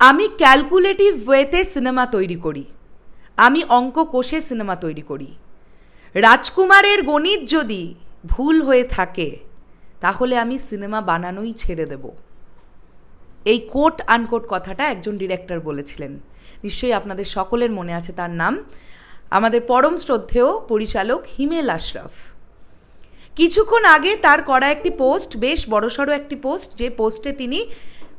আমি ক্যালকুলেটিভ ওয়েতে সিনেমা তৈরি করি। আমি অঙ্ক কোষে সিনেমা তৈরি করি। রাজকুমারের গণিত যদি ভুল হয়ে থাকে, তাহলে আমি সিনেমা বানানোই ছেড়ে দেব। এই কোট আনকোট কথাটা একজন ডিরেক্টর বলেছিলেন। নিশ্চয়ই আপনাদের সকলের মনে আছে তার নাম। আমাদের পরম শ্রদ্ধেয় পরিচালক হিমেল আশরাফ। কিছুক্ষণ আগে তার করা একটি পোস্ট বেশ বড়সড় একটি পোস্ট যে পোস্টে তিনি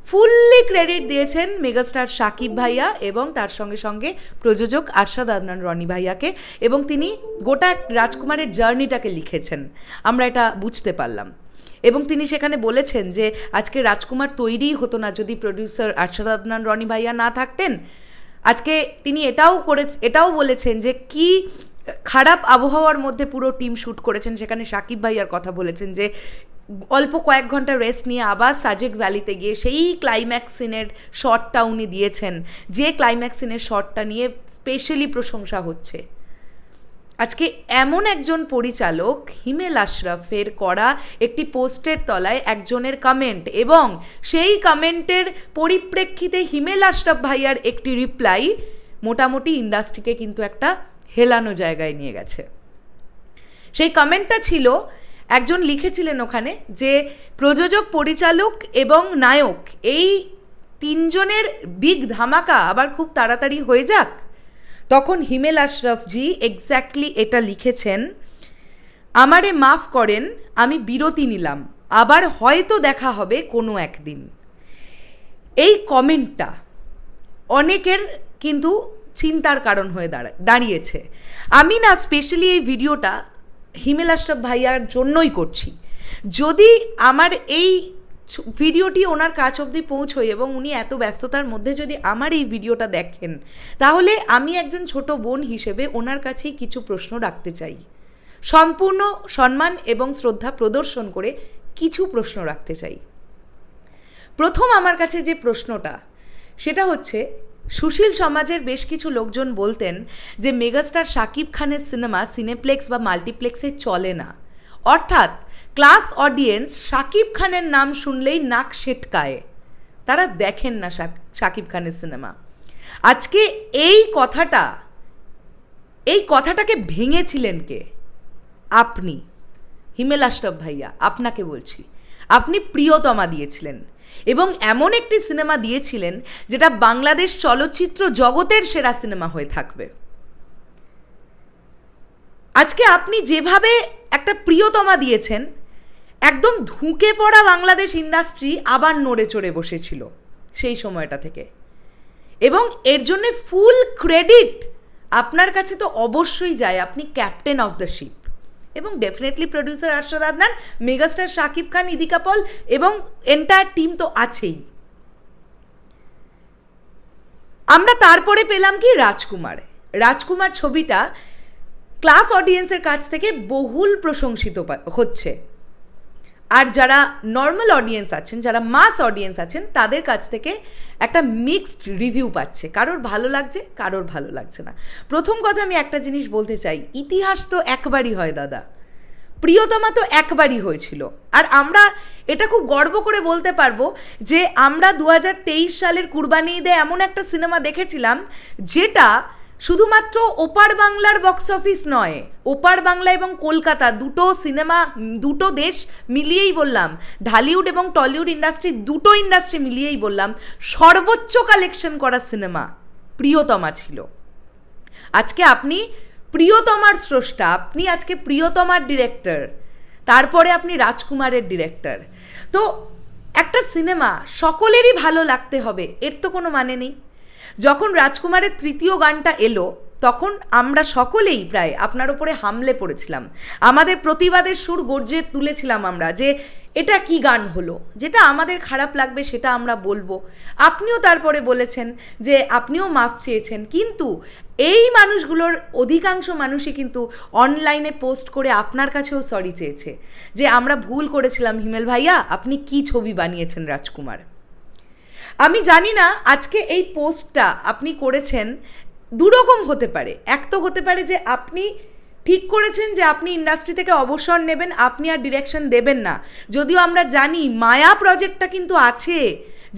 ফুললি ক্রেডিট দিয়েছেন মেগাস্টার সাকিব ভাইয়া এবং তার সঙ্গে সঙ্গে প্রযোজক আরশাদ আদনান রনি ভাইয়াকে এবং তিনি গোটা রাজকুমারের জার্নিটাকে লিখেছেন। আমরা এটা বুঝতে পারলাম। এবং তিনি সেখানে বলেছেন যে, আজকে রাজকুমার তৈরিই হতো না যদি প্রডিউসার আরশাদ আদনান রনি ভাইয়া না থাকতেন। আজকে তিনি এটাও করে এটাও বলেছেন যে, কি খারাপ আবহাওয়ার মধ্যে পুরো টিম শ্যুট করেছেন? সেখানে সাকিব ভাইয়ার কথা বলেছেন যে অল্প কয়েক ঘণ্টা রেস্ট নিয়ে আবার সাজেক ভ্যালিতে গিয়ে সেই ক্লাইম্যাক্স সিনের শটটা উনি দিয়েছেন। যে ক্লাইম্যাক্স সিনের শটটা নিয়ে স্পেশালি প্রশংসা হচ্ছে। আজকে এমন একজন পরিচালক, হিমেল আশরাফের করা একটি পোস্টের তলায় একজনের কমেন্ট এবং সেই কমেন্টের পরিপ্রেক্ষিতে হিমেল আশরাফ ভাইয়ার একটি রিপ্লাই মোটামুটি ইন্ডাস্ট্রিকে কিন্তু একটা হেলানো জায়গায় নিয়ে গেছে। সেই কমেন্টটা ছিল একজন লিখেছিলেন ওখানে যে প্রযোজক, পরিচালক এবং নায়ক, এই তিনজনের বিগ ধামাকা আবার খুব তাড়াতাড়ি হয়ে যাক। তখন হিমেল আশরফজি এক্স্যাক্টলি এটা লিখেছেন, আমারে মাফ করেন, আমি বিরতি নিলাম, আবার হয়তো দেখা হবে কোনো একদিন। এই কমেন্টটা অনেকের কিন্তু চিন্তার কারণ হয়ে দাঁড়া, দাঁড়িয়েছে। আমি না স্পেশালি এই ভিডিওটা হিমেল আশরাফ ভাইয়ার জন্যই করছি। যদি আমার এই ভিডিওটি ওনার কাছ অবধি পৌঁছয় এবং উনি এত ব্যস্ততার মধ্যে যদি আমার এই ভিডিওটা দেখেন, তাহলে আমি একজন ছোট বোন হিসেবে ওনার কাছেই কিছু প্রশ্ন রাখতে চাই। সম্পূর্ণ সম্মান এবং শ্রদ্ধা প্রদর্শন করে কিছু প্রশ্ন রাখতে চাই। প্রথম আমার কাছে যে প্রশ্নটা, সেটা হচ্ছে সুশীল সমাজের বেশ কিছু লোকজন বলতেন যে মেগাস্টার শাকিব খানের সিনেমা সিনেপ্লেক্স বা মাল্টিপ্লেক্সে চলে না। অর্থাৎ ক্লাস অডিয়েন্স শাকিব খানের নাম শুনলেই নাক সেটকায়। তারা দেখেন না শাক- শাকিব খানের সিনেমা। আজকে এই কথাটা, এই কথাটাকে ভেঙেছিলেন কে? আপনি। হিমেল ভাইয়া, আপনাকে বলছি। আপনি প্রিয়তমা দিয়েছিলেন। এবং এমন একটি সিনেমা দিয়েছিলেন যেটা বাংলাদেশ চলচ্চিত্র জগতের সেরা সিনেমা হয়ে থাকবে। আজকে আপনি যেভাবে একটা প্রিয়তমা দিয়েছেন, একদম ধুঁকে পড়া বাংলাদেশ ইন্ডাস্ট্রি আবার নড়ে চড়ে বসেছিল সেই সময়টা থেকে। এবং এর জন্যে ফুল ক্রেডিট আপনার কাছে তো অবশ্যই যায়, আপনি ক্যাপ্টেন অফ দ্য শিপ। এবং definitely producer Arshad Adnan megastar Shakib Khan, Idhika Paul এবং এন্টায়ার টিম তো আছেই। আমরা তারপরে পেলাম কি রাজকুমার। রাজকুমার ছবিটা ক্লাস অডিয়েন্সের কাছ থেকে বহুল প্রশংসিত হচ্ছে। আর যারা নর্মাল অডিয়েন্স আছেন, যারা মাস অডিয়েন্স আছেন, তাদের কাছ থেকে একটা মিক্সড রিভিউ পাচ্ছে। কারোর ভালো লাগছে, কারোর ভালো লাগছে না। প্রথম কথা আমি একটা জিনিস বলতে চাই, ইতিহাস তো একবারই হয় দাদা। প্রিয়তমা তো একবারই হয়েছিল। আর আমরা এটা খুব গর্ব করে বলতে পারব যে আমরা দু হাজার তেইশ সালের কুরবানি ঈদে এমন একটা সিনেমা দেখেছিলাম, যেটা শুধুমাত্র ওপার বাংলার বক্স অফিস নয়, ওপার বাংলা এবং কলকাতা দুটো সিনেমা দুটো দেশ মিলিয়েই বললাম, ঢালিউড এবং টলিউড ইন্ডাস্ট্রি দুটো ইন্ডাস্ট্রি মিলিয়েই বললাম, সর্বোচ্চ কালেকশন করা সিনেমা প্রিয়তমা ছিল। আজকে আপনি প্রিয়তমার স্রষ্টা, আপনি আজকে প্রিয়তমার ডিরেক্টর তারপরে আপনি রাজকুমারের ডিরেক্টর তো একটা সিনেমা সকলেরই ভালো লাগতে হবে, এর তো কোনো মানে নেই। যখন রাজকুমারের তৃতীয় গানটা এলো, তখন আমরা সকলেই প্রায় আপনার ওপরে হামলে পড়েছিলাম। আমাদের প্রতিবাদের সুর গর্জে তুলেছিলাম আমরা যে, এটা কি গান হলো? যেটা আমাদের খারাপ লাগবে সেটা আমরা বলব। আপনিও তারপরে বলেছেন যে, আপনিও মাফ চেয়েছেন। কিন্তু এই মানুষগুলোর অধিকাংশ মানুষই কিন্তু অনলাইনে পোস্ট করে আপনার কাছেও সরি চেয়েছে। যে, আমরা ভুল করেছিলাম হিমেল ভাইয়া, আপনি কি ছবি বানিয়েছেন রাজকুমার? আমি জানি না আজকে এই পোস্টটা আপনি করেছেন, দুরকম হতে পারে। এক তো হতে পারে যে আপনি ঠিক করেছেন যে আপনি ইন্ডাস্ট্রি থেকে অবসর নেবেন, আপনি আর ডিরেকশন দেবেন না। যদিও আমরা জানি মায়া প্রজেক্টটা কিন্তু আছে,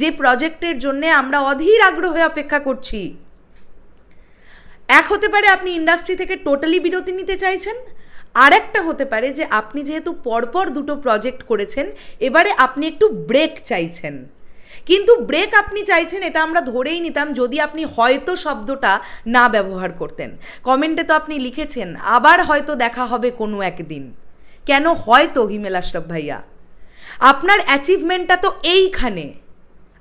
যে প্রজেক্টের জন্য আমরা অধীর আগ্রহে অপেক্ষা করছি। এক হতে পারে আপনি ইন্ডাস্ট্রি থেকে টোটালি বিরতি নিতে চাইছেন আর একটা হতে পারে যে আপনি যেহেতু পরপর দুটো প্রজেক্ট করেছেন, এবারে আপনি একটু ব্রেক চাইছেন। কিন্তু ব্রেক আপনি চাইছেন, এটা আমরা ধরেই নিতাম যদি আপনি হয়তো শব্দটা না ব্যবহার করতেন। কমেন্টে তো আপনি লিখেছেন, আবার হয়তো দেখা হবে কোনো একদিন। কেন হয়তো, হিমেল আশরাফ ভাইয়া? আপনার অ্যাচিভমেন্টটা তো এইখানে।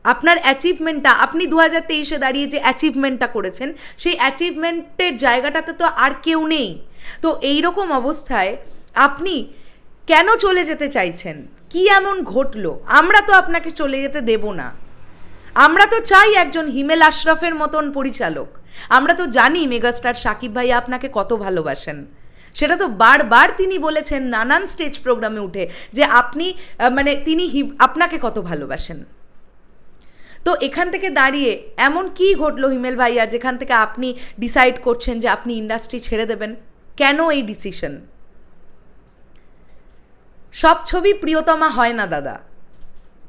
আপনার অ্যাচিভমেন্টটা আপনি দু হাজার তেইশে দাঁড়িয়ে যে অ্যাচিভমেন্টটা করেছেন, সেই অ্যাচিভমেন্টের জায়গাটাতে তো আর কেউ নেই। তো এই রকম অবস্থায় আপনি কেন চলে যেতে চাইছেন? কি এমন ঘটলো? আমরা তো আপনাকে চলে যেতে দেব না। আমরা তো চাই একজন হিমেল আশরাফের মতন পরিচালক। আমরা তো জানি মেগাস্টার সাকিব ভাই আপনাকে কত ভালোবাসেন। সেটা তো বারবার তিনি বলেছেন নানান স্টেজ প্রোগ্রামে উঠে যে আপনি মানে তিনি আপনাকে কত ভালোবাসেন। তো এখান থেকে দাঁড়িয়ে এমন কি ঘটলো হিমেল ভাইয়া, যেখান থেকে আপনি ডিসাইড করছেন যে আপনি ইন্ডাস্ট্রি ছেড়ে দেবেন? কেন এই ডিসিশন সব ছবি প্রিয়তমা হয় না, দাদা।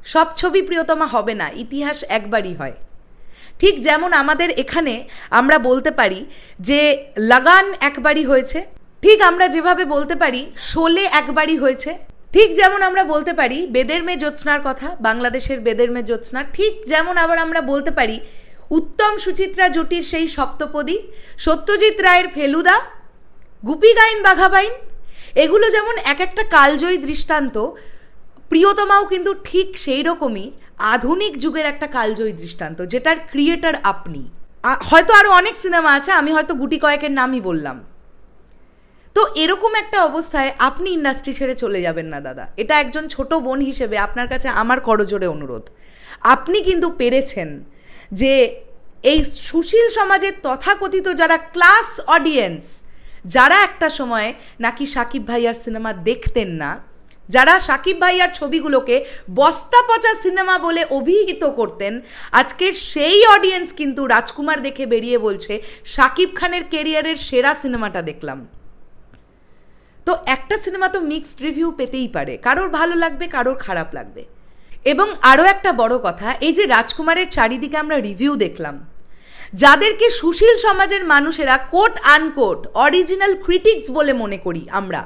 সব ছবি প্রিয়তমা হবে না, ইতিহাস একবারই হয়। ঠিক যেমন আমাদের এখানে আমরা বলতে পারি যে, লাগান একবারই হয়েছে। ঠিক আমরা যেভাবে বলতে পারি, শোলে একবারই হয়েছে। ঠিক যেমন আমরা বলতে পারি, বেদের মে জ্যোৎস্নার কথা, বাংলাদেশের বেদের মে জ্যোৎস্না ঠিক যেমন আবার আমরা বলতে পারি, উত্তম সুচিত্রা জুটির সেই সপ্তপদী, সত্যজিৎ রায়ের ফেলুদা, গুপি গাইন বাঘাবাইন এগুলো যেমন এক একটা কালজয়ী দৃষ্টান্ত, প্রিয়তমাও কিন্তু ঠিক সেই রকমই আধুনিক যুগের একটা কালজয়ী দৃষ্টান্ত, যেটার ক্রিয়েটার আপনি। হয়তো আরও অনেক সিনেমা আছে, আমি হয়তো গুটি কয়েকের নামই বললাম। তো এরকম একটা অবস্থায় আপনি ইন্ডাস্ট্রি ছেড়ে চলে যাবেন না, দাদা। এটা একজন ছোট বোন হিসেবে আপনার কাছে আমার করজোড়ে অনুরোধ। আপনি কিন্তু পেরেছেন যে এই সুশীল সমাজের তথাকথিত যারা ক্লাস অডিয়েন্স যারা একটা সময়ে নাকি সাকিব ভাইয়ার সিনেমা দেখতেন না, যারা সাকিব ভাইয়ার ছবিগুলোকে বস্তা পচা সিনেমা বলে অভিহিত করতেন আজকে সেই অডিয়েন্স কিন্তু রাজকুমার দেখে বেরিয়ে বলছে, সাকিব খানের কেরিয়ারের সেরা সিনেমাটা দেখলাম। তো একটা সিনেমা তো মিক্সড রিভিউ পেতেই পারে, কারোর ভালো লাগবে, কারোর খারাপ লাগবে। এবং আরও একটা বড় কথা, এই যে রাজকুমারের চারিদিকে আমরা রিভিউ দেখলাম যাদেরকে সুশীল সমাজের মানুষেরা কোট আনকোট অরিজিনাল ক্রিটিক্স বলে মনে করি আমরা।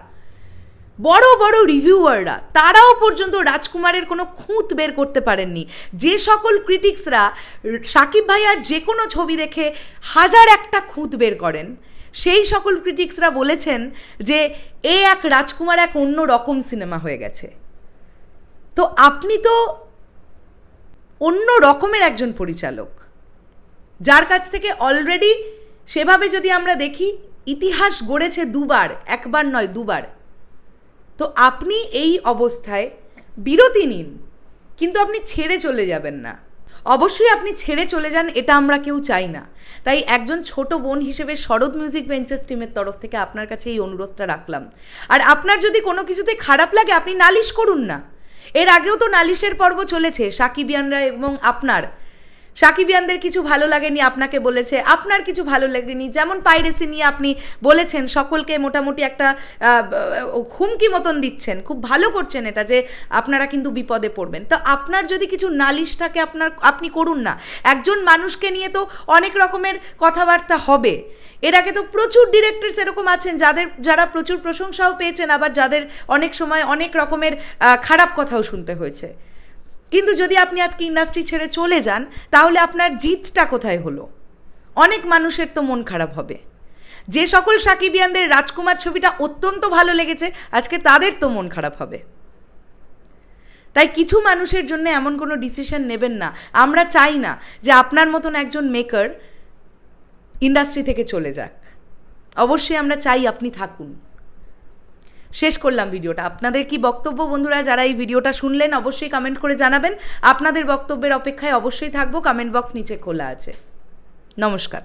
বড় বড় রিভিউয়াররা তারাও পর্যন্ত রাজকুমারের কোনো খুঁত বের করতে পারেননি। যে সকল ক্রিটিক্সরা সাকিব ভাইয়ার যে কোনো ছবি দেখে হাজার একটা খুঁত বের করেন, সেই সকল ক্রিটিক্সরা বলেছেন যে, এ এক রাজকুমার এক অন্য রকম সিনেমা হয়ে গেছে। তো আপনি তো অন্য রকমের একজন পরিচালক। যার কাছ থেকে অলরেডি সেভাবে যদি আমরা দেখি, ইতিহাস গড়েছে দুবার, একবার নয়, দুবার। তো আপনি এই অবস্থায় বিরতি নিন, কিন্তু আপনি ছেড়ে চলে যাবেন না। অবশ্যই আপনি ছেড়ে চলে যান, এটা আমরা কেউ চাই না। তাই একজন ছোট বোন হিসেবে শরৎ মিউজিক ভেঞ্চার্স টিমের তরফ থেকে আপনার কাছে এই অনুরোধটা রাখলাম। আর আপনার যদি কোনো কিছুতে খারাপ লাগে, আপনি নালিশ করুন না। এর আগেও তো নালিশের পর্ব চলেছে সাকিবিয়ানরা এবং আপনার। সাকিবিয়ানদের কিছু ভালো লাগেনি, আপনাকে বলেছে। আপনার কিছু ভালো লাগেনি, যেমন পাইরেসি নিয়ে আপনি বলেছেন, সকলকে মোটামুটি একটা হুমকি মতন দিচ্ছেন। খুব ভালো করছেন এটা যে আপনারা কিন্তু বিপদে পড়বেন। তো আপনার যদি কিছু নালিশ থাকে, আপনার, আপনি করুন না। একজন মানুষকে নিয়ে তো অনেক রকমের কথাবার্তা হবে। এর আগে তো প্রচুর ডিরেক্টরস এরকম আছেন, যাদের, যারা প্রচুর প্রশংসাও পেয়েছেন, আবার যাদের অনেক সময় অনেক রকমের খারাপ কথাও শুনতে হয়েছে। কিন্তু যদি আপনি আজকে ইন্ডাস্ট্রি ছেড়ে চলে যান, তাহলে আপনার জিতটা কোথায় হলো? অনেক মানুষের তো মন খারাপ হবে। যে সকল সাকিবিয়ানদের রাজকুমার ছবিটা অত্যন্ত ভালো লেগেছে, আজকে তাদের তো মন খারাপ হবে। তাই কিছু মানুষের জন্য এমন কোনো ডিসিশন নেবেন না। আমরা চাই না যে আপনার মতন একজন মেকার ইন্ডাস্ট্রি থেকে চলে যাক। অবশ্যই আমরা চাই আপনি থাকুন। শেষ করলাম ভিডিওটা। আপনাদের কি বক্তব্য বন্ধুরা, যারা এই ভিডিওটা শুনলেন, অবশ্যই কমেন্ট করে জানাবেন। আপনাদের বক্তব্যের অপেক্ষায় অবশ্যই থাকব। কমেন্ট বক্স নিচে খোলা আছে। নমস্কার।